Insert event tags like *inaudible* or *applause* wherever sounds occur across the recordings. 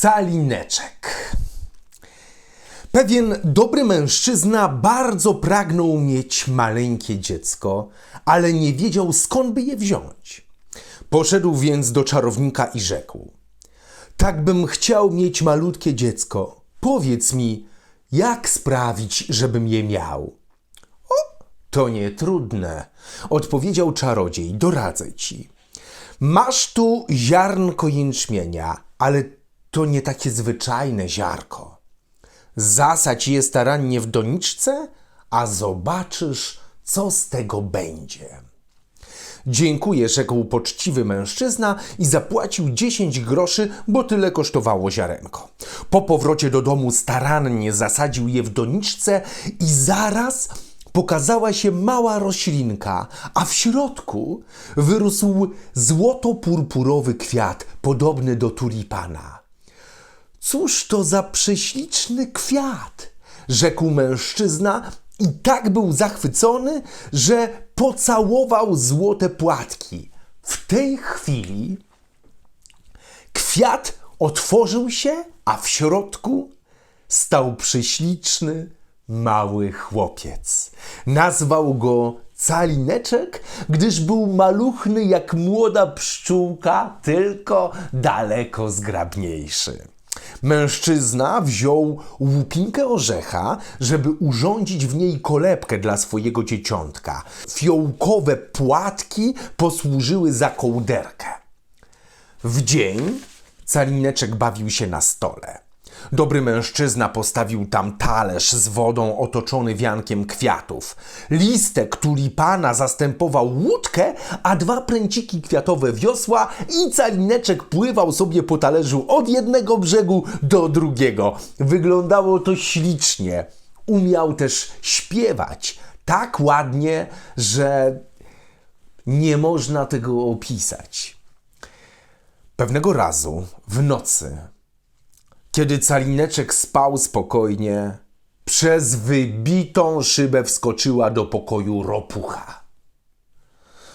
Calineczek. Pewien dobry mężczyzna bardzo pragnął mieć maleńkie dziecko, ale nie wiedział skąd by je wziąć. Poszedł więc do czarownika i rzekł: Tak bym chciał mieć malutkie dziecko. Powiedz mi, jak sprawić, żebym je miał? O, to nie trudne, odpowiedział czarodziej. Doradzę ci. Masz tu ziarnko jęczmienia, ale to nie takie zwyczajne ziarko. Zasadź je starannie w doniczce, a zobaczysz, co z tego będzie. Dziękuję, rzekł poczciwy mężczyzna i zapłacił 10 groszy, bo tyle kosztowało ziarenko. Po powrocie do domu starannie zasadził je w doniczce i zaraz pokazała się mała roślinka, a w środku wyrósł złoto-purpurowy kwiat, podobny do tulipana. Cóż to za prześliczny kwiat? rzekł mężczyzna i tak był zachwycony, że pocałował złote płatki. W tej chwili kwiat otworzył się, a w środku stał prześliczny mały chłopiec. Nazwał go Calineczek, gdyż był maluchny jak młoda pszczółka, tylko daleko zgrabniejszy. Mężczyzna wziął łupinkę orzecha, żeby urządzić w niej kolebkę dla swojego dzieciątka. Fiołkowe płatki posłużyły za kołderkę. W dzień Calineczek bawił się na stole. Dobry mężczyzna postawił tam talerz z wodą otoczony wiankiem kwiatów. Listek tulipana zastępował łódkę, a dwa pręciki kwiatowe wiosła i calineczek pływał sobie po talerzu od jednego brzegu do drugiego. Wyglądało to ślicznie. Umiał też śpiewać tak ładnie, że nie można tego opisać. Pewnego razu w nocy kiedy Calineczek spał spokojnie, przez wybitą szybę wskoczyła do pokoju ropucha.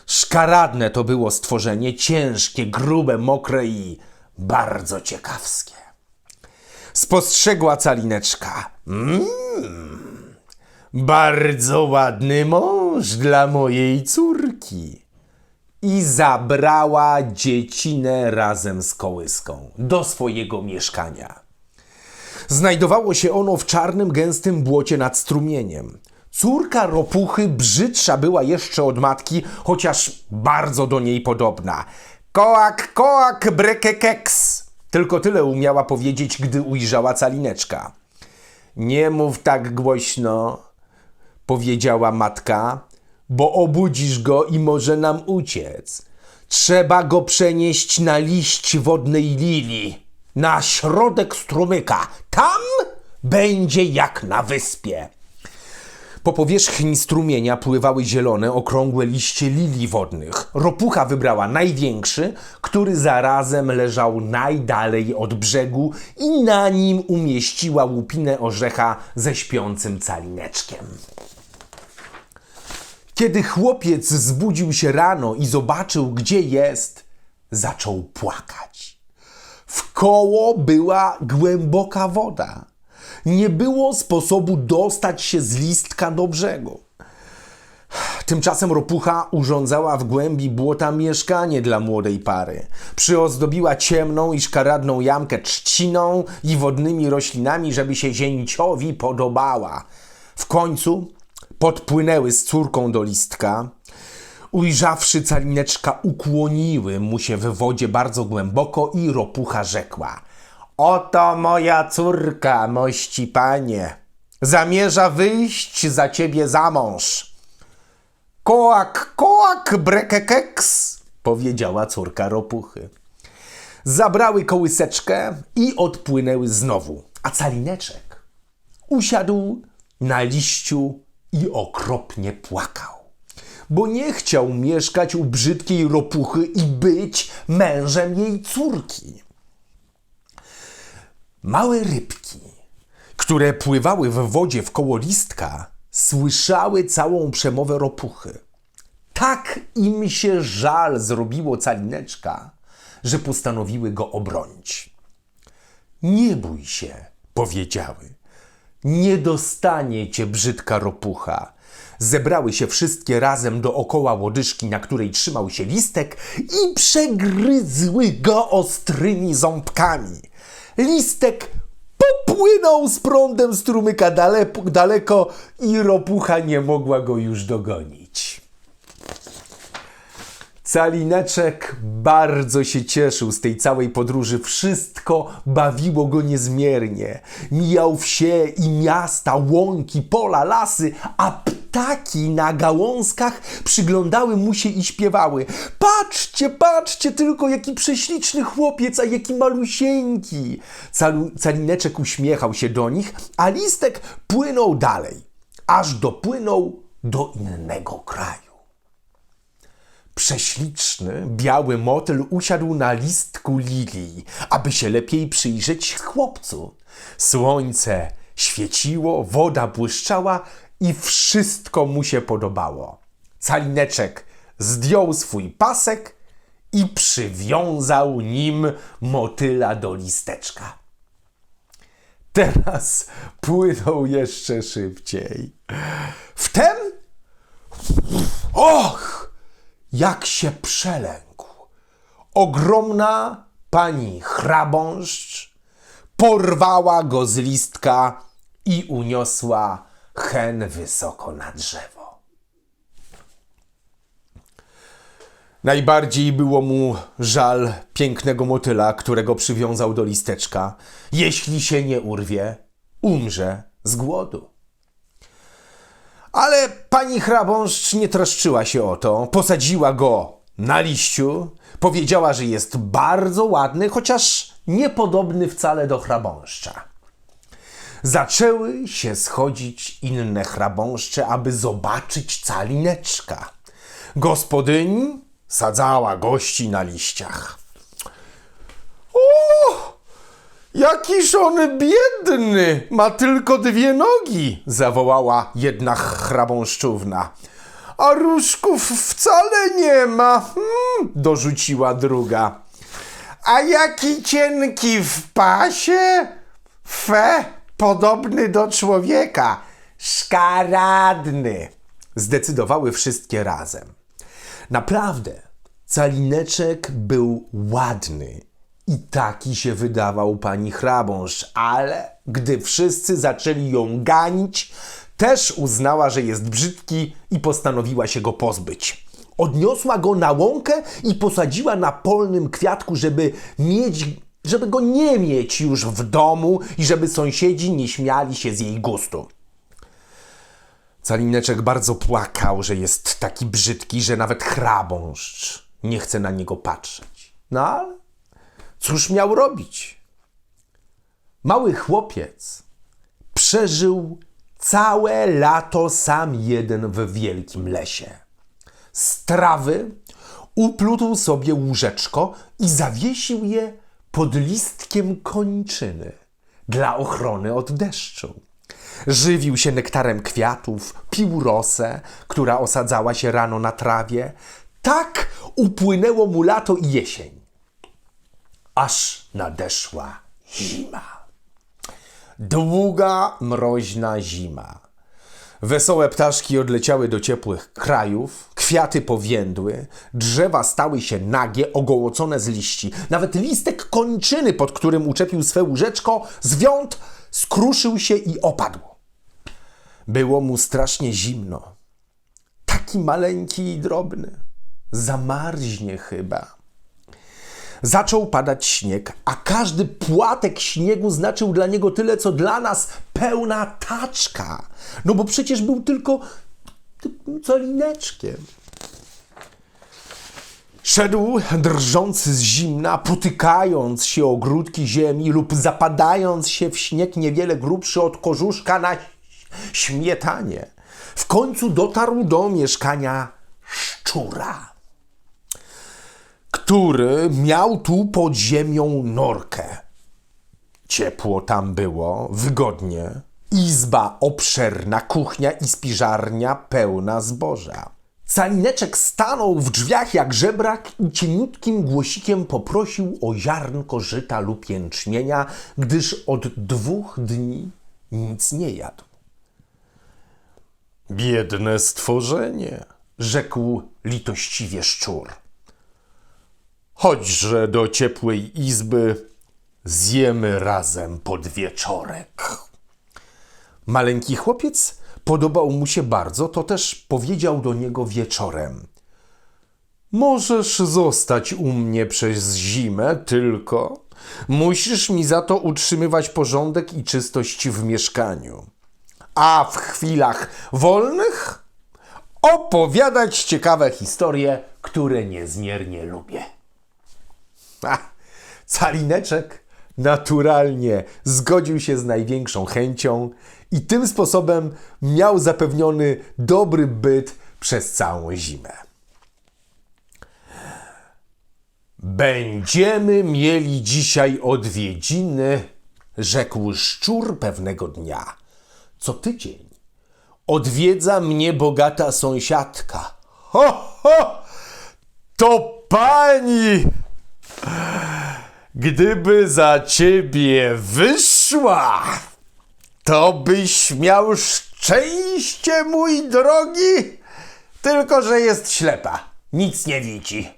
Szkaradne to było stworzenie, ciężkie, grube, mokre i bardzo ciekawskie. Spostrzegła Calineczka. Mmm, bardzo ładny mąż dla mojej córki. I zabrała dziecinę razem z kołyską do swojego mieszkania. Znajdowało się ono w czarnym, gęstym błocie nad strumieniem. Córka ropuchy brzydsza była jeszcze od matki, chociaż bardzo do niej podobna. Kołak, kołak, brekekeks. Tylko tyle umiała powiedzieć, gdy ujrzała calineczka. Nie mów tak głośno, powiedziała matka, bo obudzisz go i może nam uciec. Trzeba go przenieść na liść wodnej lilii na środek strumyka. Tam będzie jak na wyspie. Po powierzchni strumienia pływały zielone, okrągłe liście lilii wodnych. Ropucha wybrała największy, który zarazem leżał najdalej od brzegu i na nim umieściła łupinę orzecha ze śpiącym calineczkiem. Kiedy chłopiec zbudził się rano i zobaczył, gdzie jest, zaczął płakać. W koło była głęboka woda. Nie było sposobu dostać się z listka do brzegu. Tymczasem ropucha urządzała w głębi błota mieszkanie dla młodej pary. Przyozdobiła ciemną i szkaradną jamkę trzciną i wodnymi roślinami, żeby się zięciowi podobała. W końcu podpłynęły z córką do listka, Ujrzawszy calineczka, ukłoniły mu się w wodzie bardzo głęboko i ropucha rzekła: Oto moja córka, mości panie, zamierza wyjść za ciebie za mąż. Kołak, kołak, brekekeks, powiedziała córka ropuchy. Zabrały kołyseczkę i odpłynęły znowu, a calineczek usiadł na liściu i okropnie płakał bo nie chciał mieszkać u brzydkiej ropuchy i być mężem jej córki. Małe rybki, które pływały w wodzie w koło listka, słyszały całą przemowę ropuchy. Tak im się żal zrobiło calineczka, że postanowiły go obronić. Nie bój się, powiedziały. Nie dostanie cię brzydka ropucha. Zebrały się wszystkie razem dookoła łodyżki, na której trzymał się listek i przegryzły go ostrymi ząbkami. Listek popłynął z prądem strumyka dale, daleko i ropucha nie mogła go już dogonić. Calineczek bardzo się cieszył z tej całej podróży. Wszystko bawiło go niezmiernie. Mijał wsie i miasta, łąki, pola, lasy, a ptaki na gałązkach przyglądały mu się i śpiewały. Patrzcie, patrzcie tylko, jaki prześliczny chłopiec, a jaki malusieńki. Calu, Calineczek uśmiechał się do nich, a listek płynął dalej, aż dopłynął do innego kraju. Prześliczny, biały motyl usiadł na listku lilii, aby się lepiej przyjrzeć chłopcu. Słońce świeciło, woda błyszczała i wszystko mu się podobało. Calineczek zdjął swój pasek i przywiązał nim motyla do listeczka. Teraz płynął jeszcze szybciej. Wtem. Och! Jak się przelękł. Ogromna pani chrabąszcz porwała go z listka i uniosła hen wysoko na drzewo. Najbardziej było mu żal pięknego motyla, którego przywiązał do listeczka. Jeśli się nie urwie, umrze z głodu. Ale pani hrabąszcz nie troszczyła się o to. Posadziła go na liściu. Powiedziała, że jest bardzo ładny, chociaż niepodobny wcale do chrabąszcza. Zaczęły się schodzić inne chrabąszcze, aby zobaczyć calineczka. Gospodyni sadzała gości na liściach. O! Jakiż on biedny! Ma tylko dwie nogi! zawołała jedna chrabąszczówna. A różków wcale nie ma, hmm, dorzuciła druga. A jaki cienki w pasie? Fe, podobny do człowieka. Szkaradny. Zdecydowały wszystkie razem. Naprawdę, calineczek był ładny i taki się wydawał pani hrabąszcz, ale gdy wszyscy zaczęli ją ganić, też uznała, że jest brzydki i postanowiła się go pozbyć. Odniosła go na łąkę i posadziła na polnym kwiatku, żeby mieć, żeby go nie mieć już w domu i żeby sąsiedzi nie śmiali się z jej gustu. Calineczek bardzo płakał, że jest taki brzydki, że nawet chrabąszcz nie chce na niego patrzeć. No ale Cóż miał robić? Mały chłopiec przeżył całe lato sam jeden w wielkim lesie. Z trawy uplótł sobie łóżeczko i zawiesił je pod listkiem kończyny dla ochrony od deszczu. Żywił się nektarem kwiatów, pił rosę, która osadzała się rano na trawie. Tak upłynęło mu lato i jesień aż nadeszła zima. Długa, mroźna zima. Wesołe ptaszki odleciały do ciepłych krajów, kwiaty powiędły, drzewa stały się nagie, ogołocone z liści. Nawet listek kończyny, pod którym uczepił swe łóżeczko, zwiąd skruszył się i opadł. Było mu strasznie zimno. Taki maleńki i drobny. Zamarznie chyba. Zaczął padać śnieg, a każdy płatek śniegu znaczył dla niego tyle, co dla nas pełna taczka. No bo przecież był tylko colineczkiem. Szedł drżący z zimna, potykając się o grudki ziemi lub zapadając się w śnieg niewiele grubszy od kożuszka na śmietanie. W końcu dotarł do mieszkania szczura który miał tu pod ziemią norkę. Ciepło tam było, wygodnie. Izba obszerna, kuchnia i spiżarnia pełna zboża. Calineczek stanął w drzwiach jak żebrak i cieniutkim głosikiem poprosił o ziarnko żyta lub jęczmienia, gdyż od dwóch dni nic nie jadł. Biedne stworzenie, rzekł litościwie szczur. Chodźże do ciepłej izby, zjemy razem podwieczorek. Maleńki chłopiec podobał mu się bardzo, to też powiedział do niego wieczorem. Możesz zostać u mnie przez zimę, tylko musisz mi za to utrzymywać porządek i czystość w mieszkaniu. A w chwilach wolnych opowiadać ciekawe historie, które niezmiernie lubię. Calineczek naturalnie zgodził się z największą chęcią i tym sposobem miał zapewniony dobry byt przez całą zimę. Będziemy mieli dzisiaj odwiedziny, rzekł szczur pewnego dnia. Co tydzień odwiedza mnie bogata sąsiadka. Ho, ho! To pani! Gdyby za ciebie wyszła, to byś miał szczęście, mój drogi. Tylko, że jest ślepa, nic nie widzi.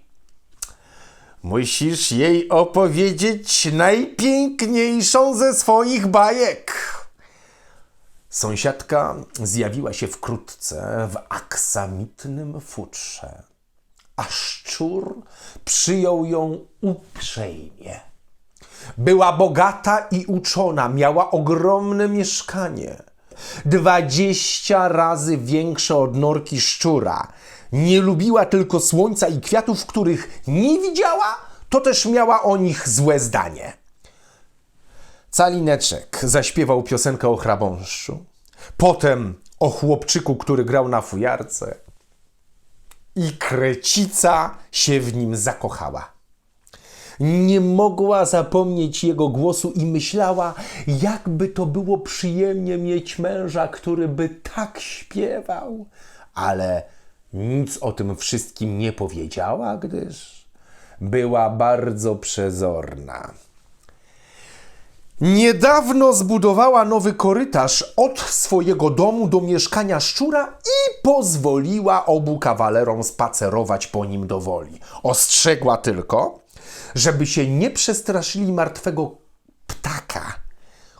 Musisz jej opowiedzieć najpiękniejszą ze swoich bajek. Sąsiadka zjawiła się wkrótce w aksamitnym futrze, a szczur przyjął ją uprzejmie. Była bogata i uczona, miała ogromne mieszkanie. Dwadzieścia razy większe od norki szczura. Nie lubiła tylko słońca i kwiatów, których nie widziała, to też miała o nich złe zdanie. Calineczek zaśpiewał piosenkę o chrabąszczu, potem o chłopczyku, który grał na fujarce i krecica się w nim zakochała. Nie mogła zapomnieć jego głosu i myślała, jakby to było przyjemnie mieć męża, który by tak śpiewał. Ale nic o tym wszystkim nie powiedziała, gdyż była bardzo przezorna. Niedawno zbudowała nowy korytarz od swojego domu do mieszkania szczura i pozwoliła obu kawalerom spacerować po nim do woli. Ostrzegła tylko, żeby się nie przestraszyli martwego ptaka,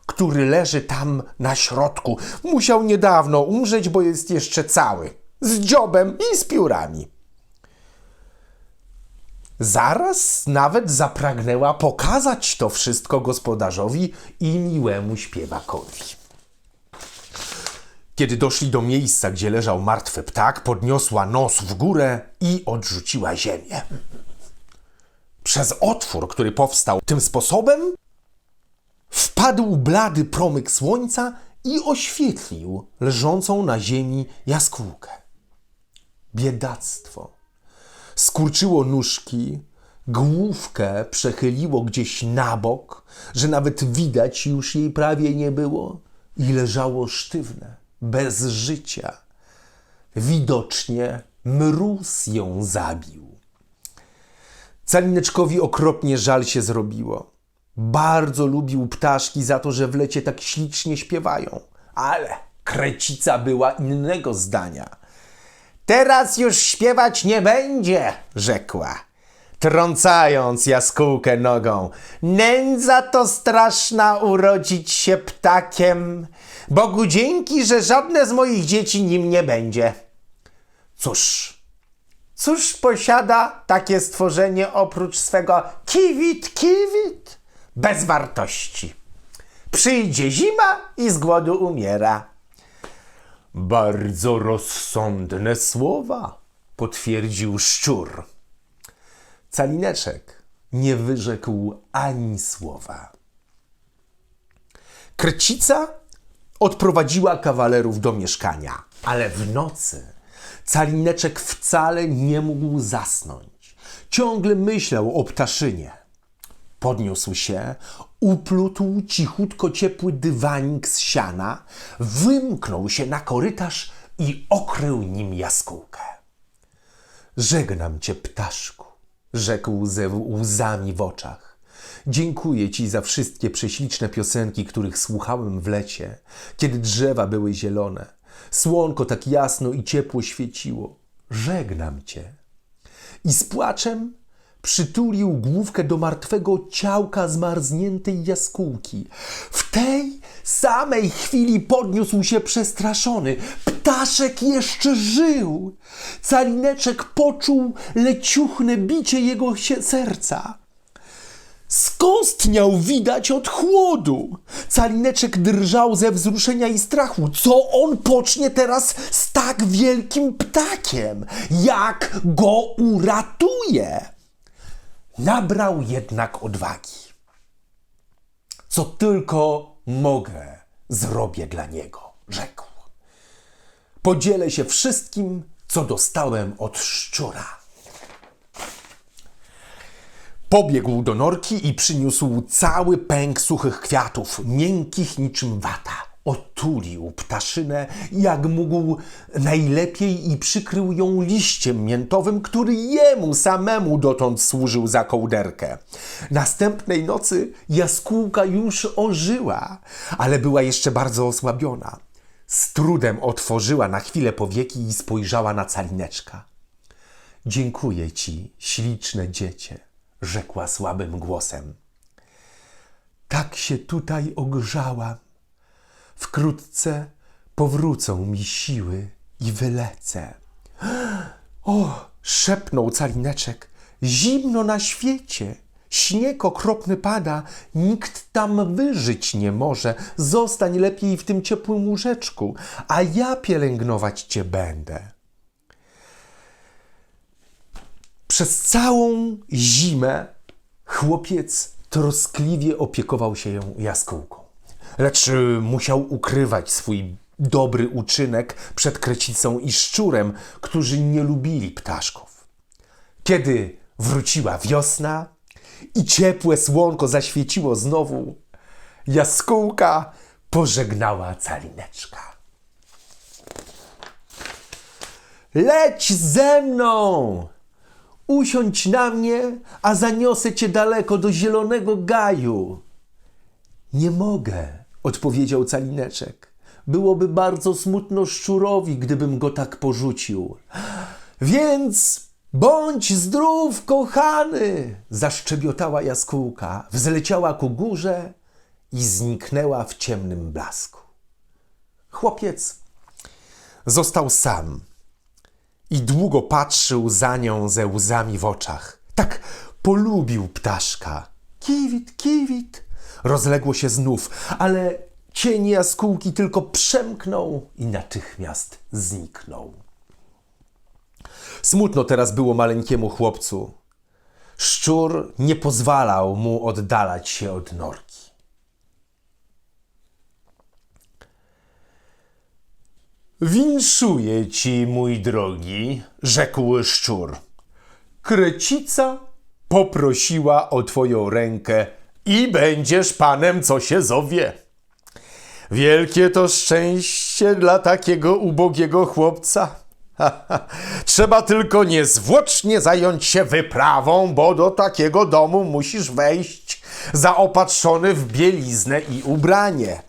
który leży tam na środku. Musiał niedawno umrzeć, bo jest jeszcze cały, z dziobem i z piórami. Zaraz nawet zapragnęła pokazać to wszystko gospodarzowi i miłemu śpiewakowi. Kiedy doszli do miejsca, gdzie leżał martwy ptak, podniosła nos w górę i odrzuciła ziemię. Przez otwór, który powstał tym sposobem, wpadł blady promyk słońca i oświetlił leżącą na ziemi jaskółkę. Biedactwo. Skurczyło nóżki, główkę przechyliło gdzieś na bok, że nawet widać już jej prawie nie było i leżało sztywne, bez życia. Widocznie mróz ją zabił. Calineczkowi okropnie żal się zrobiło. Bardzo lubił ptaszki za to, że w lecie tak ślicznie śpiewają. Ale krecica była innego zdania. Teraz już śpiewać nie będzie, rzekła, trącając jaskółkę nogą. Nędza to straszna urodzić się ptakiem. Bogu dzięki, że żadne z moich dzieci nim nie będzie. Cóż, cóż posiada takie stworzenie oprócz swego kiwit, kiwit? Bez wartości. Przyjdzie zima i z głodu umiera. Bardzo rozsądne słowa, potwierdził szczur. Calineczek nie wyrzekł ani słowa. Krcica odprowadziła kawalerów do mieszkania, ale w nocy Calineczek wcale nie mógł zasnąć. Ciągle myślał o ptaszynie. Podniósł się, uplótł cichutko ciepły dywanik z siana, wymknął się na korytarz i okrył nim jaskółkę. Żegnam cię, ptaszku, rzekł ze łzami w oczach. Dziękuję ci za wszystkie prześliczne piosenki, których słuchałem w lecie, kiedy drzewa były zielone, słonko tak jasno i ciepło świeciło. Żegnam cię. I z płaczem przytulił główkę do martwego ciałka zmarzniętej jaskółki. W tej samej chwili podniósł się przestraszony. Ptaszek jeszcze żył. Calineczek poczuł leciuchne bicie jego serca. Skostniał widać od chłodu. Calineczek drżał ze wzruszenia i strachu. Co on pocznie teraz z tak wielkim ptakiem? Jak go uratuje? Nabrał jednak odwagi. Co tylko mogę, zrobię dla niego, rzekł. Podzielę się wszystkim, co dostałem od szczura. Pobiegł do norki i przyniósł cały pęk suchych kwiatów, miękkich niczym wata. Otulił ptaszynę jak mógł najlepiej i przykrył ją liściem miętowym, który jemu samemu dotąd służył za kołderkę. Następnej nocy jaskółka już ożyła, ale była jeszcze bardzo osłabiona. Z trudem otworzyła na chwilę powieki i spojrzała na calineczka. Dziękuję ci, śliczne dziecię rzekła słabym głosem. Tak się tutaj ogrzałam. Wkrótce powrócą mi siły i wylecę. *gasps* O, szepnął calineczek, zimno na świecie. Śnieg okropny pada, nikt tam wyżyć nie może. Zostań lepiej w tym ciepłym łóżeczku, a ja pielęgnować cię będę. Przez całą zimę chłopiec troskliwie opiekował się jaskółką. Lecz y, musiał ukrywać swój dobry uczynek przed krecicą i szczurem, którzy nie lubili ptaszków. Kiedy wróciła wiosna i ciepłe słonko zaświeciło znowu, jaskółka pożegnała calineczka. Leć ze mną! Usiądź na mnie, a zaniosę cię daleko do zielonego gaju. Nie mogę, odpowiedział calineczek. Byłoby bardzo smutno szczurowi, gdybym go tak porzucił. Więc bądź zdrów, kochany! zaszczebiotała jaskółka, wzleciała ku górze i zniknęła w ciemnym blasku. Chłopiec został sam i długo patrzył za nią ze łzami w oczach. Tak polubił ptaszka. Kiwit, kiwit! Rozległo się znów, ale cień jaskółki tylko przemknął i natychmiast zniknął. Smutno teraz było maleńkiemu chłopcu. Szczur nie pozwalał mu oddalać się od norki. Winszuję ci, mój drogi, rzekł szczur. Krecica poprosiła o twoją rękę i będziesz panem, co się zowie. Wielkie to szczęście dla takiego ubogiego chłopca. Trzeba tylko niezwłocznie zająć się wyprawą, bo do takiego domu musisz wejść zaopatrzony w bieliznę i ubranie.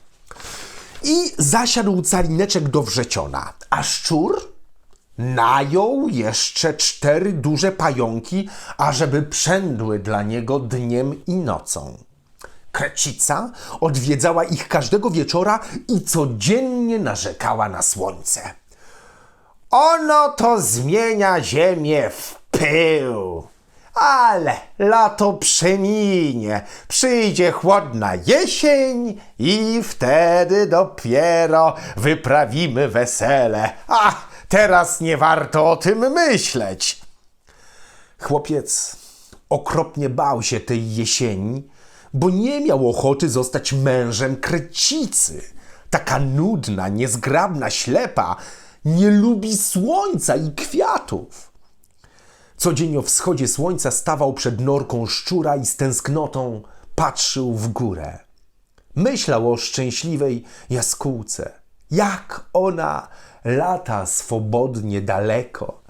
I zasiadł calineczek do wrzeciona, a szczur najął jeszcze cztery duże pająki, ażeby przędły dla niego dniem i nocą. Krecica odwiedzała ich każdego wieczora i codziennie narzekała na słońce. Ono to zmienia ziemię w pył. Ale lato przeminie, przyjdzie chłodna jesień i wtedy dopiero wyprawimy wesele. A teraz nie warto o tym myśleć. Chłopiec okropnie bał się tej jesieni, bo nie miał ochoty zostać mężem krecicy. Taka nudna, niezgrabna, ślepa, nie lubi słońca i kwiatów. Codzień o wschodzie słońca stawał przed norką szczura i z tęsknotą patrzył w górę. Myślał o szczęśliwej jaskółce. Jak ona lata swobodnie daleko.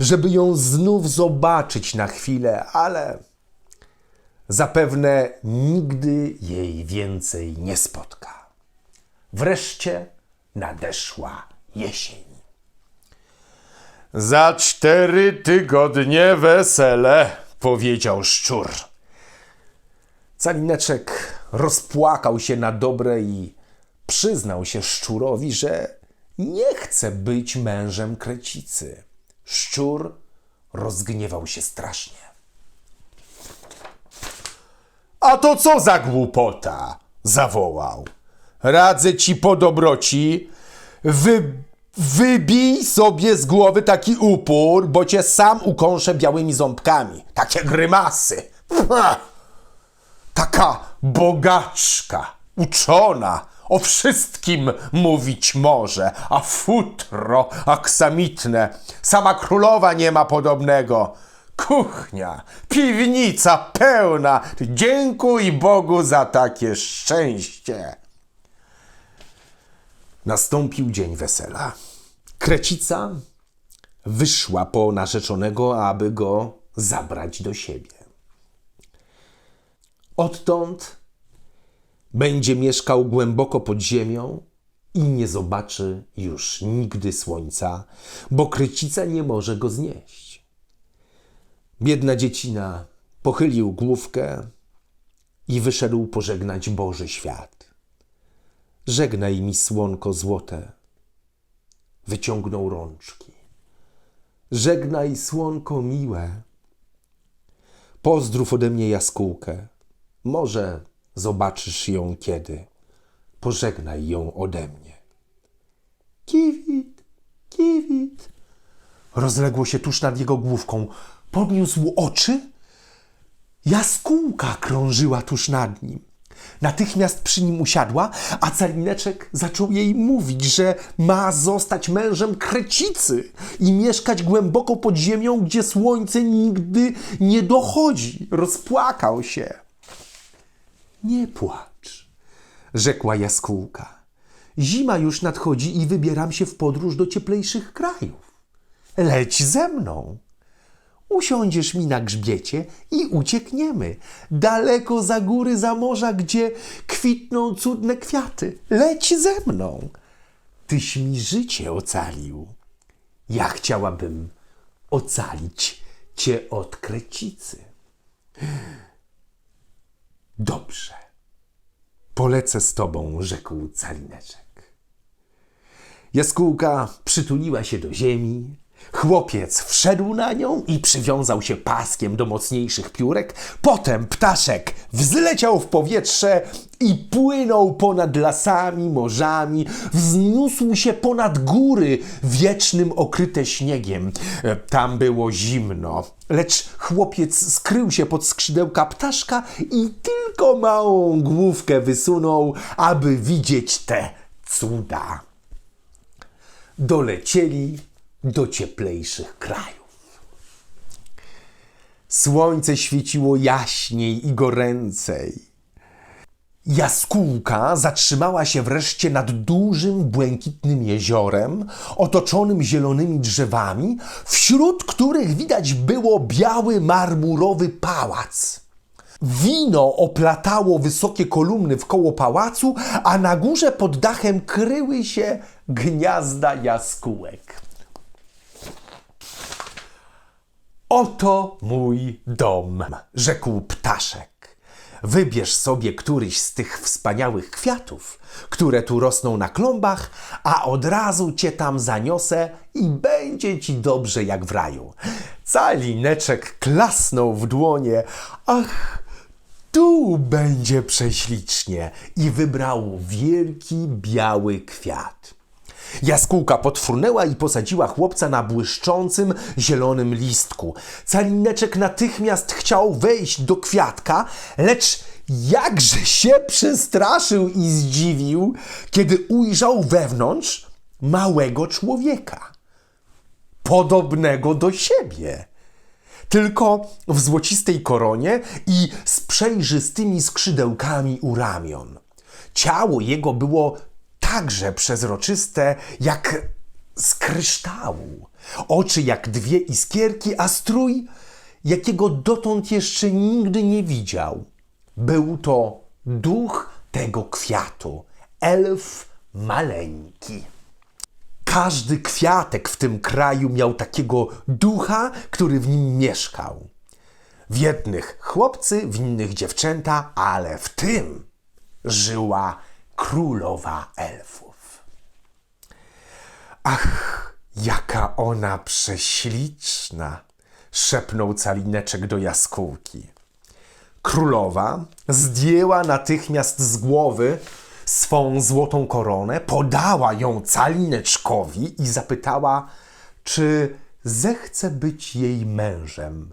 żeby ją znów zobaczyć na chwilę, ale zapewne nigdy jej więcej nie spotka. Wreszcie nadeszła jesień. Za cztery tygodnie wesele, powiedział szczur. Calineczek rozpłakał się na dobre i przyznał się szczurowi, że nie chce być mężem krecicy. Szczur rozgniewał się strasznie. A to co za głupota? zawołał. Radzę ci po dobroci, wy, wybij sobie z głowy taki upór, bo cię sam ukąszę białymi ząbkami. Takie grymasy. Taka bogaczka, uczona, o wszystkim mówić może, a futro aksamitne, sama królowa nie ma podobnego. Kuchnia, piwnica pełna, dziękuj Bogu za takie szczęście. Nastąpił dzień wesela. Krecica wyszła po narzeczonego, aby go zabrać do siebie. Odtąd będzie mieszkał głęboko pod ziemią i nie zobaczy już nigdy słońca, bo krycica nie może go znieść. Biedna dziecina pochylił główkę i wyszedł pożegnać Boży świat. Żegnaj mi słonko złote. Wyciągnął rączki. Żegnaj słonko miłe. Pozdrów ode mnie jaskółkę. Może zobaczysz ją kiedy. Pożegnaj ją ode mnie. Kiwit, kiwit. Rozległo się tuż nad jego główką. Podniósł oczy. Jaskółka krążyła tuż nad nim. Natychmiast przy nim usiadła, a calineczek zaczął jej mówić, że ma zostać mężem krecicy i mieszkać głęboko pod ziemią, gdzie słońce nigdy nie dochodzi. Rozpłakał się. Nie płacz, rzekła jaskółka. Zima już nadchodzi i wybieram się w podróż do cieplejszych krajów. Leć ze mną. Usiądziesz mi na grzbiecie i uciekniemy. Daleko za góry, za morza, gdzie kwitną cudne kwiaty. Leć ze mną. Tyś mi życie ocalił. Ja chciałabym ocalić cię od krecicy. Dobrze. Polecę z tobą, rzekł calineczek. Jaskółka przytuliła się do ziemi. Chłopiec wszedł na nią i przywiązał się paskiem do mocniejszych piórek. Potem ptaszek wzleciał w powietrze i płynął ponad lasami, morzami, wzniósł się ponad góry, wiecznym okryte śniegiem. E, Tam było zimno, lecz chłopiec skrył się pod skrzydełka ptaszka i tylko małą główkę wysunął, aby widzieć te cuda dolecieli do cieplejszych krajów. Słońce świeciło jaśniej i goręcej. Jaskółka zatrzymała się wreszcie nad dużym, błękitnym jeziorem, otoczonym zielonymi drzewami, wśród których widać było biały marmurowy pałac. Wino oplatało wysokie kolumny wkoło pałacu, a na górze pod dachem kryły się gniazda jaskółek. Oto mój dom, rzekł ptaszek. Wybierz sobie któryś z tych wspaniałych kwiatów, które tu rosną na klombach, a od razu cię tam zaniosę i będzie ci dobrze jak w raju. Calineczek klasnął w dłonie. Ach, tu będzie prześlicznie i wybrał wielki biały kwiat. Jaskółka potfrunęła i posadziła chłopca na błyszczącym, zielonym listku. Calineczek natychmiast chciał wejść do kwiatka, lecz jakże się przestraszył i zdziwił, kiedy ujrzał wewnątrz małego człowieka, podobnego do siebie tylko w złocistej koronie i z przejrzystymi skrzydełkami u ramion. Ciało jego było także przezroczyste jak z kryształu. Oczy jak dwie iskierki, a strój, jakiego dotąd jeszcze nigdy nie widział. Był to duch tego kwiatu, elf maleńki. Każdy kwiatek w tym kraju miał takiego ducha, który w nim mieszkał. W jednych chłopcy, w innych dziewczęta, ale w tym żyła królowa elfów. Ach, jaka ona prześliczna! szepnął calineczek do jaskółki. Królowa zdjęła natychmiast z głowy swą złotą koronę, podała ją calineczkowi i zapytała, czy zechce być jej mężem,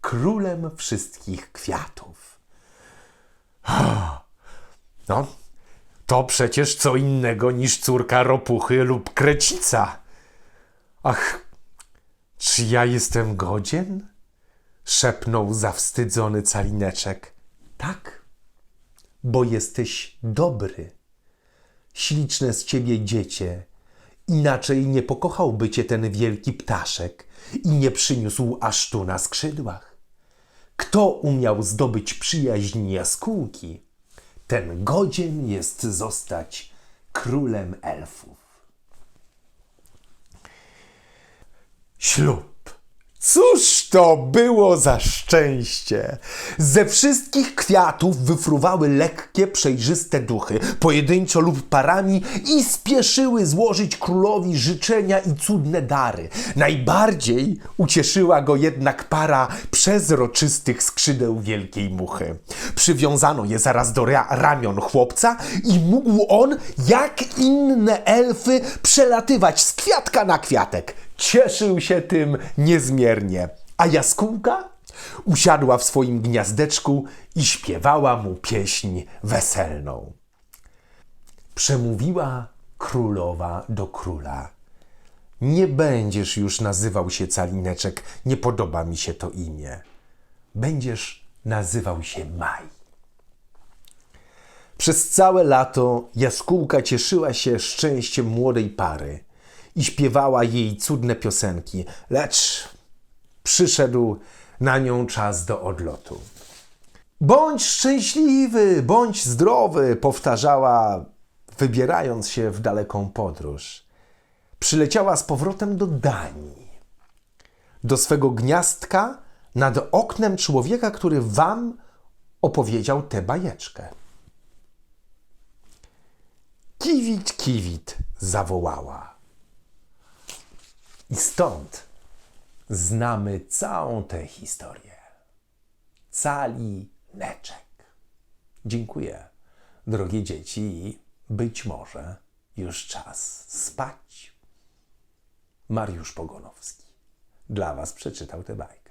królem wszystkich kwiatów. No, to przecież co innego niż córka ropuchy lub krecica. Ach, czy ja jestem godzien? szepnął zawstydzony calineczek. Tak, bo jesteś dobry. Śliczne z ciebie dziecię. Inaczej nie pokochałby cię ten wielki ptaszek i nie przyniósł aż tu na skrzydłach. Kto umiał zdobyć przyjaźń jaskółki, ten godzien jest zostać królem elfów. Ślub. Cóż to było za szczęście! Ze wszystkich kwiatów wyfruwały lekkie, przejrzyste duchy, pojedynczo lub parami i spieszyły złożyć królowi życzenia i cudne dary. Najbardziej ucieszyła go jednak para przezroczystych skrzydeł wielkiej muchy. Przywiązano je zaraz do ra ramion chłopca i mógł on, jak inne elfy, przelatywać z kwiatka na kwiatek. Cieszył się tym niezmiernie. A jaskółka usiadła w swoim gniazdeczku i śpiewała mu pieśń weselną. Przemówiła królowa do króla. Nie będziesz już nazywał się Calineczek, nie podoba mi się to imię. Będziesz nazywał się Maj. Przez całe lato jaskółka cieszyła się szczęściem młodej pary i śpiewała jej cudne piosenki, lecz przyszedł na nią czas do odlotu. Bądź szczęśliwy, bądź zdrowy, powtarzała, wybierając się w daleką podróż. Przyleciała z powrotem do Danii, do swego gniazdka nad oknem człowieka, który wam opowiedział tę bajeczkę. Kiwit, kiwit zawołała. I stąd znamy całą tę historię. Cali neczek. Dziękuję, drogie dzieci, i być może już czas spać. Mariusz Pogonowski dla Was przeczytał tę bajkę.